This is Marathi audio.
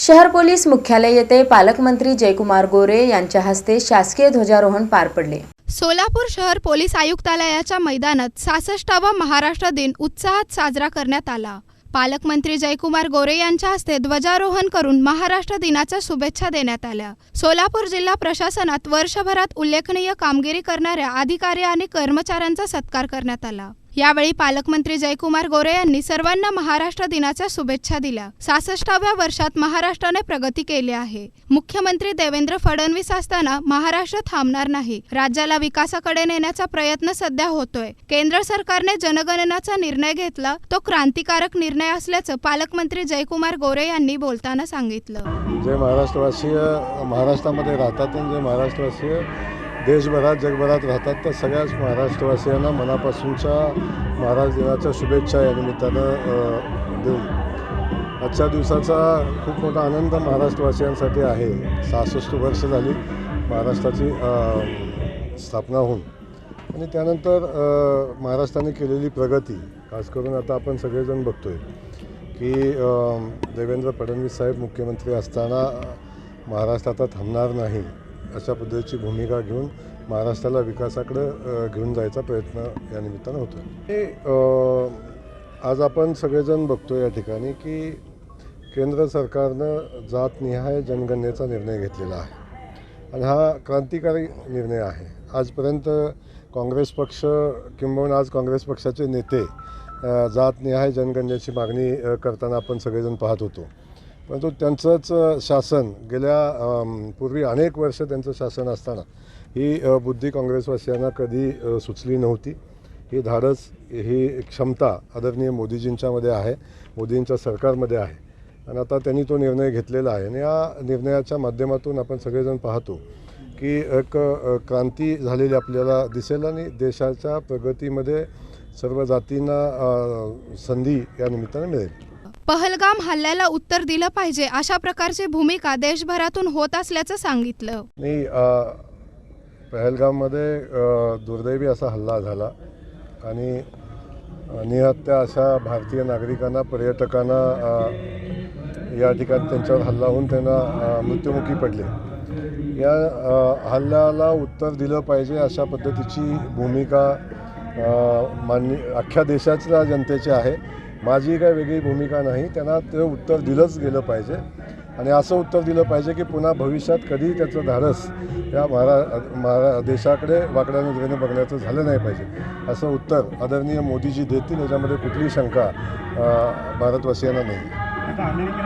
शहर पोलीस मुख्यालय येथे पालकमंत्री जयकुमार गोरे यांच्या हस्ते शासकीय ध्वजारोहण पार पडले. सोलापूर शहर पोलीस आयुक्तालयाच्या मैदानात सासष्टावा महाराष्ट्र दिन उत्साहात साजरा करण्यात आला. पालकमंत्री जयकुमार गोरे यांच्या हस्ते ध्वजारोहण करून महाराष्ट्र दिनाच्या शुभेच्छा देण्यात आल्या. सोलापूर जिल्हा प्रशासनात वर्षभरात उल्लेखनीय कामगिरी करणाऱ्या अधिकारी आणि कर्मचाऱ्यांचा सत्कार करण्यात आला. यावेळी पालकमंत्री जयकुमार गोरे यांनी सर्वांना महाराष्ट्र दिनाच्या शुभेच्छा दिल्या. सासष्टाव्या वर्षात महाराष्ट्राने प्रगती केली आहे. मुख्यमंत्री देवेंद्र फडणवीस असताना महाराष्ट्र थांबणार नाही. राज्याला विकासाकडे नेण्याचा प्रयत्न सध्या होतोय. केंद्र सरकारने जनगणनाचा निर्णय घेतला. तो क्रांतिकारक निर्णय असल्याचं पालकमंत्री जयकुमार गोरे यांनी बोलताना सांगितलं. जे महाराष्ट्रवासीय महाराष्ट्रामध्ये राहतात जे महाराष्ट्रवासीय देशभरात जगभरात राहतात तर सगळ्याच महाराष्ट्रवासियांना मनापासूनच्या महाराज दिनाच्या शुभेच्छा या निमित्तानं देऊ. आजच्या दिवसाचा खूप मोठा आनंद महाराष्ट्रवासियांसाठी आहे. सहासष्ट वर्ष झाली महाराष्ट्राची स्थापना होऊन. आणि त्यानंतर महाराष्ट्राने केलेली प्रगती खास करून आता आपण सगळेजण बघतोय की देवेंद्र फडणवीस साहेब मुख्यमंत्री असताना महाराष्ट्र आता थांबणार नाही. अशा पद्धतीची भूमिका घेऊन महाराष्ट्राला विकासाकडं घेऊन जायचा प्रयत्न या निमित्तानं होतो हे आज आपण सगळेजण बघतो या ठिकाणी की केंद्र सरकारनं जातनिहाय जनगणनेचा निर्णय घेतलेला आहे. आणि हा क्रांतिकारी निर्णय आहे. आजपर्यंत काँग्रेस पक्ष किंबहुना आज काँग्रेस पक्षाचे नेते जातनिहाय जनगणनेची मागणी करताना आपण सगळेजण पाहत होतो. परंतु त्यांचंच शासन गेल्या पूर्वी अनेक वर्ष त्यांचं शासन असताना ही बुद्धी काँग्रेसवासियांना कधी सुचली नव्हती. ही धाडस ही क्षमता आदरणीय मोदीजींच्यामध्ये आहे मोदींच्या सरकारमध्ये आहे. आणि आता त्यांनी तो निर्णय घेतलेला आहे. आणि या निर्णयाच्या माध्यमातून आपण सगळेजण पाहतो की एक क्रांती झालेली आपल्याला दिसेल आणि देशाच्या प्रगतीमध्ये सर्व जातींना संधी या निमित्ताने मिळेल. पहलगाम हल्ल्याला उत्तर दिलं पाहिजे अशा प्रकारची भूमिका देशभरातून होत असल्याचं सांगितलं. मी पहलगाममध्ये दुर्दैवी असा हल्ला झाला आणि निहत्या अशा भारतीय नागरिकांना पर्यटकांना या ठिकाणी त्यांच्यावर हल्ला होऊन त्यांना मृत्युमुखी पडले. या हल्ल्याला उत्तर दिलं पाहिजे अशा पद्धतीची भूमिका मान्य अख्ख्या देशाच्या जनतेची आहे. माझी काही वेगळी भूमिका नाही. त्यांना ते उत्तर दिलंच गेलं पाहिजे. आणि असं उत्तर दिलं पाहिजे की पुन्हा भविष्यात कधी त्याचं धाडस या महारा महारा देशाकडे वाकड्या नजरेने बघण्याचं झालं नाही पाहिजे. असं उत्तर आदरणीय मोदीजी देतील याच्यामध्ये कुठलीही शंका भारतवासियांना नाही.